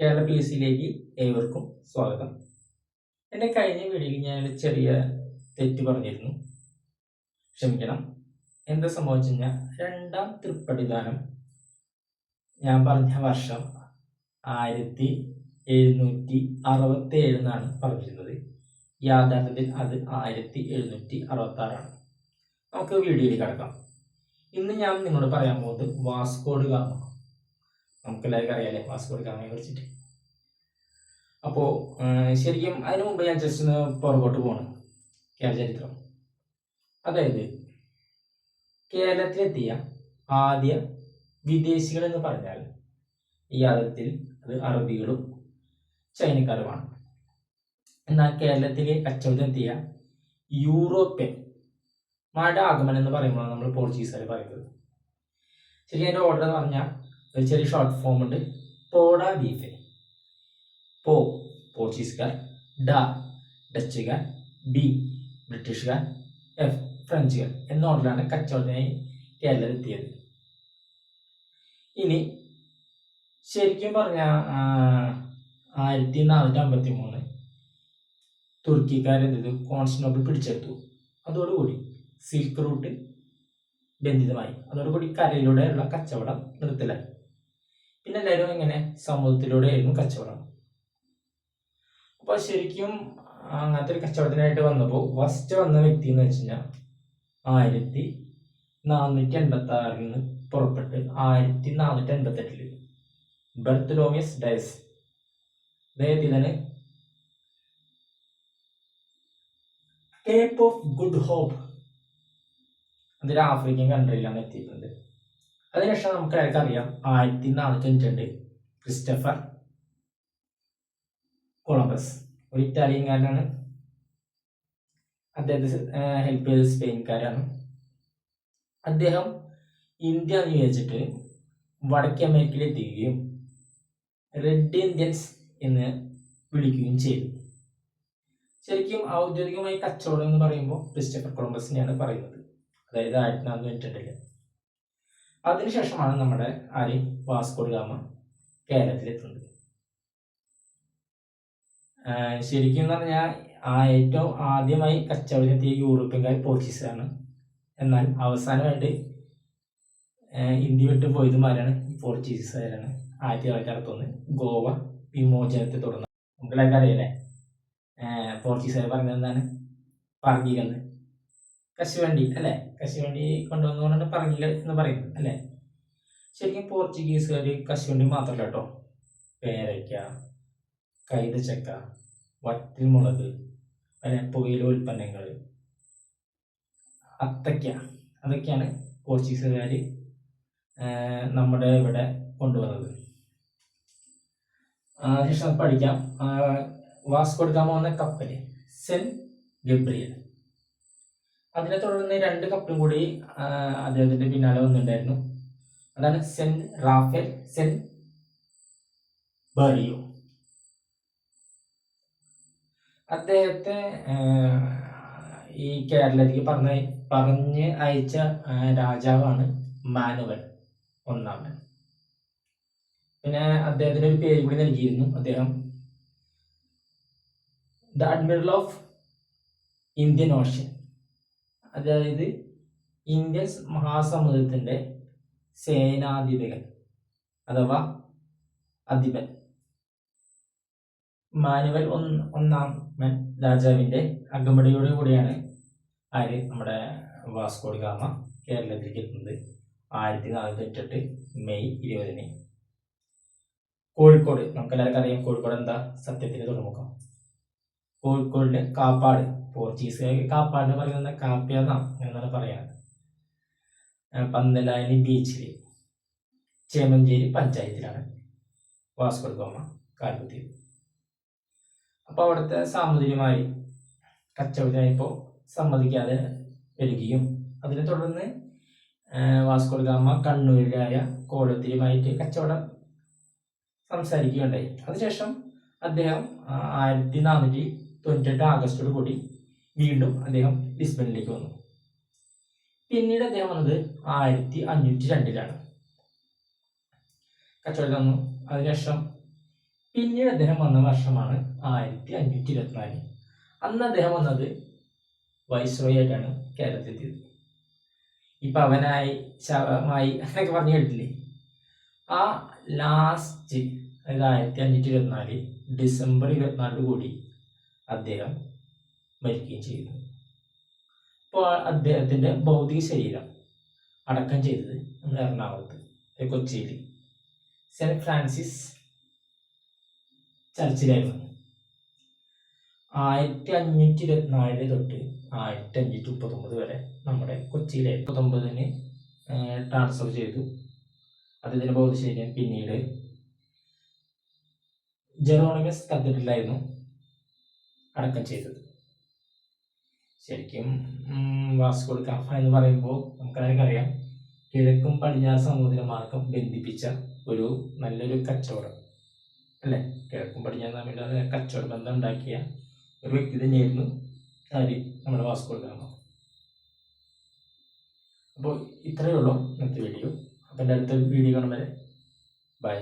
Kerala P S സിയിലേക്ക് ഏവർക്കും സ്വാഗതം. എന്റെ കഴിഞ്ഞ വീഡിയോയിൽ ഞാൻ ഒരു ചെറിയ തെറ്റ് പറഞ്ഞിരുന്നു. ക്ഷമിക്കണം. എന്താ സംഭവിച്ചു കഴിഞ്ഞാൽ രണ്ടാം തൃപ്പടിദാനം ഞാൻ പറഞ്ഞ വർഷം ആയിരത്തി എഴുന്നൂറ്റി അറുപത്തി ഏഴ് എന്നാണ് പറഞ്ഞിരുന്നത്. യാഥാർത്ഥ്യത്തിൽ അത് ആയിരത്തി എഴുന്നൂറ്റി അറുപത്തി ആറാണ് നമുക്ക് വീഡിയോയിൽ കിടക്കാം. ഇന്ന് ഞാൻ നിങ്ങളോട് പറയാൻ പോകുന്നത് വാസ്കോഡ് ഗാമ നമുക്ക് എല്ലാവർക്കും അറിയാലേ കൊടുക്കാൻ ഗാമയെ കുറിച്ചിട്ട് അപ്പോൾ ശരിക്കും അതിനു മുമ്പ് ഞാൻ ജസ്റ്റ് ഒന്ന് പുറകോട്ട് പോകണം കേരള ചരിത്രം. അതായത് കേരളത്തിലെത്തിയ ആദ്യ വിദേശികൾ എന്ന് പറഞ്ഞാൽ ഈ യാത്രത്തിൽ അത് അറബികളും ചൈനക്കാരുമാണ്. എന്നാൽ കേരളത്തിലെ കച്ചവടത്തിലെത്തിയ യൂറോപ്യൻ മാരുടെ ആഗമനം എന്ന് പറയുമ്പോൾ നമ്മൾ പോർച്ചുഗീസുകാർ പറയുന്നത്. ശരി എന്റെ ഓർഡർ എന്ന് പറഞ്ഞാൽ ഒരു ചെറിയ ഷോർട്ട് ഫോം ഉണ്ട്. പോഡ ബീഫെ പോ പോർച്ചുഗീസുകാർ ഡ ഡച്ചുകാർ ബി ബ്രിട്ടീഷുകാർ എഫ് ഫ്രഞ്ചുകാർ എന്ന ഓർഡറിലാണ് കച്ചവടത്തിനായി കേരളത്തിൽ എത്തിയത്. ഇനി ശരിക്കും പറഞ്ഞ ആയിരത്തി നാനൂറ്റി അമ്പത്തി മൂന്ന് തുർക്കിക്കാരെന്തത് കോൺസ്റ്റനോബിൾ പിടിച്ചെടുത്തു. അതോടുകൂടി സിൽക്ക് റൂട്ട് ബന്ധിതമായി. അതോടുകൂടി കരയിലൂടെയുള്ള കച്ചവടം നിർത്തലായി. പിന്നെ എല്ലാവരും ഇങ്ങനെ സമുദ്രത്തിലൂടെയായിരുന്നു കച്ചവടം. അപ്പോൾ ശരിക്കും അങ്ങനത്തെ ഒരു കച്ചവടത്തിനായിട്ട് വന്നപ്പോൾ ഫസ്റ്റ് വന്ന വ്യക്തി എന്ന് വെച്ച് കഴിഞ്ഞാൽ ആയിരത്തി നാനൂറ്റി എൺപത്തി ആറിൽ നിന്ന് പുറപ്പെട്ട് ആയിരത്തി നാനൂറ്റി എൺപത്തി എട്ടിൽ ബർത്തലോമിയസ് ഡയസ്. അദ്ദേഹത്തിനാണ് കേപ്പ് ഓഫ് ഗുഡ് ഹോപ്പ് അതൊരു ആഫ്രിക്കൻ കൺട്രിയിലാണ് എത്തിയിട്ടുള്ളത്. അതിനുശേഷം നമുക്ക് എല്ലാവർക്കും അറിയാം ആയിരത്തി നാനൂറ്റി തൊണ്ണൂറ്റി ക്രിസ്റ്റഫർ കൊളംബസ്. ഒരു ഇറ്റാലിയൻകാരനാണ്. അദ്ദേഹത്തെ ഹെൽപ്പ് ചെയ്തത് സ്പെയിൻകാരാണ്. അദ്ദേഹം ഇന്ത്യ എന്ന് വിചാരിച്ചിട്ട് വടക്കേ അമേരിക്കയിൽ എത്തിക്കുകയും റെഡ് ഇന്ത്യൻസ് എന്ന് വിളിക്കുകയും ചെയ്തു. ശരിക്കും ഔദ്യോഗികമായി കച്ചവടം എന്ന് പറയുമ്പോൾ ക്രിസ്റ്റഫർ കൊളംബസിനെയാണ് പറയുന്നത്. അതായത് ആയിരത്തി നാനൂറ്റി തൊണ്ണൂറ്റിരണ്ടിൽ അതിനുശേഷമാണ് നമ്മുടെ ആര് വാസ്കോഡ് ഗാമ കേരളത്തിലെത്തുന്നത്. ശരിക്കും എന്ന് പറഞ്ഞാൽ ആ ഏറ്റവും ആദ്യമായി കച്ചവടത്തിലെത്തിയ യൂറോപ്യൻകാർ പോർച്ചുഗീസാണ് എന്നാൽ അവസാനമായിട്ട് ഇന്ത്യ വിട്ട് പോയതുമാരാണ് പോർച്ചുഗീസുകാരാണ്. ആയിരത്തി തൊള്ളായിരത്തി അറുപത്തൊന്ന് ഗോവ വിമോചനത്തെ തുടർന്ന്. നമുക്കെല്ലാവർക്കും അറിയാലേ? പോർച്ചുഗീസുകാർ പറഞ്ഞത് എന്താണ് പറങ്കികൾ കശുവണ്ടി അല്ലേ? കശുവണ്ടി കൊണ്ടുവന്നുകൊണ്ടാണ് പറഞ്ഞില്ല എന്ന് പറയുന്നു അല്ലേ? ശരിക്കും പോർച്ചുഗീസുകാർ കശുവണ്ടി മാത്രമല്ല കേട്ടോ. പേരയ്ക്ക കൈതച്ചക്ക വറ്റൽമുളക് പിന്നെ പുകയില ഉൽപ്പന്നങ്ങൾ അത്തയ്ക്ക. അതൊക്കെയാണ് പോർച്ചുഗീസുകാർ നമ്മുടെ ഇവിടെ കൊണ്ടുവന്നത്. അതിനുശേഷം പഠിക്കാം. ഗാമ വന്ന കപ്പൽ സെൻ ഗബ്രിയൽ. അതിനെ തുടർന്ന് രണ്ട് കപ്പും കൂടി അദ്ദേഹത്തിന്റെ പിന്നാലെ വന്നിട്ടുണ്ടായിരുന്നു. അതാണ് സെൻ റാഫേൽ സെൻ ബറിയോ. അദ്ദേഹത്തെ ഈ കേരളത്തിലേക്ക് പറഞ്ഞ പറഞ്ഞ് അയച്ച രാജാവാണ് മാനുവൽ ഒന്നാമൻ. പിന്നെ അദ്ദേഹത്തിന് ഒരു പേര് കൂടി നൽകിയിരുന്നു അദ്ദേഹം. The admiral of Indian ocean. അതായത് ഇന്ത്യൻ മഹാസമുദ്രത്തിന്റെ സേനാധിപകൻ അഥവാ അധിപൻ. മാനുവൽ ഒന്ന് ഒന്നാമൻ രാജാവിന്റെ അകമ്പടിയോട് കൂടിയാണ് ആര് നമ്മുടെ വാസ്കോഡ് ഗാമ കേരളത്തിലേക്ക് എത്തുന്നത്. ആയിരത്തി നാനൂറ്റി മെയ് ഇരുപതിന്. കോഴിക്കോട് നമുക്ക് എല്ലാവർക്കും അറിയാം കോഴിക്കോട് എന്താ സത്യത്തിന് തുറമുഖം. കോഴിക്കോടിന്റെ കാപ്പാട്. പോർച്ചുഗീസുകാർ കാപ്പാട് പറയുന്ന കാപ്പ്യെന്ന എന്നാണ് പറയാറ് പന്തലായനി ബീച്ചിൽ ചേമഞ്ചേരി പഞ്ചായത്തിലാണ്. വാസ്കോഡോമ കാൽക്കുത്തിയത് അപ്പോൾ അവിടുത്തെ സാമൂതിരിമാരി കച്ചവടമായപ്പോൾ സമ്മതിക്കാതെ വരികയും അതിനെ തുടർന്ന് വാസ്കോഡാമ കണ്ണൂരിലായ കോഴത്തിലുമായിട്ട് കച്ചവടം സംസാരിക്കുകയുണ്ടായി. അതിനുശേഷം അദ്ദേഹം ആയിരത്തി നാനൂറ്റി തൊണ്ണൂറ്റെട്ട് ആഗസ്റ്റോട് കൂടി വീണ്ടും അദ്ദേഹം ലിസ്ബണിലേക്ക് വന്നു. പിന്നീട് അദ്ദേഹം വന്നത് ആയിരത്തി അഞ്ഞൂറ്റി രണ്ടിലാണ് കച്ചവടം വന്നു. അതിനുശേഷം പിന്നീട് അദ്ദേഹം വന്ന വർഷമാണ് ആയിരത്തി അഞ്ഞൂറ്റി ഇരുപത്തിനാല് അന്ന് അദ്ദേഹം വന്നത് വൈസ്രോയി ആയിട്ടാണ് കേരളത്തിലെത്തിയത്. ഈ പവനായി ശവമായി എന്നൊക്കെ പറഞ്ഞു കേട്ടില്ലേ ആ ലാസ്റ്റ് അതായത് ആയിരത്തി അഞ്ഞൂറ്റി ഇരുപത്തിനാല് ഡിസംബർ ഇരുപത്തിനാലിന് കൂടി അദ്ദേഹം മരിക്കുകയും ചെയ്തു. അപ്പോൾ അദ്ദേഹത്തിന്റെ ഭൗതിക ശരീരം അടക്കം ചെയ്തത് നമ്മുടെ എറണാകുളത്ത് കൊച്ചിയിൽ. സെന്റ് ഫ്രാൻസിസ് ചർച്ചിലായിരുന്നു. ആയിരത്തി അഞ്ഞൂറ്റി ഇരുപത്തിനാലിൽ തൊട്ട് ആയിരത്തി അഞ്ഞൂറ്റി മുപ്പത്തൊമ്പത് വരെ നമ്മുടെ കൊച്ചിയിലെ മുപ്പത്തൊമ്പതിന് ട്രാൻസ്ഫർ ചെയ്തു. അദ്ദേഹത്തിന്റെ ഭൗതികശരീരം പിന്നീട് ജെറോണിമസ് കത്തീഡ്രലായിരുന്നു അടക്കം ചെയ്തത്. ശരിക്കും വാസ്കോ ഡ എന്ന് പറയുമ്പോൾ നമുക്കതിനൊക്കെ അറിയാം കിഴക്കും പടിഞ്ഞാറ് സമുദ്ര ബന്ധിപ്പിച്ച ഒരു നല്ലൊരു കച്ചവടം. അല്ലേ? കിഴക്കും പടിഞ്ഞാറ് തമ്മിലുള്ള കച്ചവട ബന്ധം ഉണ്ടാക്കിയ ഒരു വ്യക്തി തന്നെയായിരുന്നു ആര് നമ്മുടെ വാസ്കോ ഗാമ. അപ്പോൾ ഇത്രയേ ഉള്ളൂ ഇന്നത്തെ വീഡിയോ. അപ്പം എന്റെ അടുത്ത വീഡിയോ കാണുമ്പോൾ ബൈ.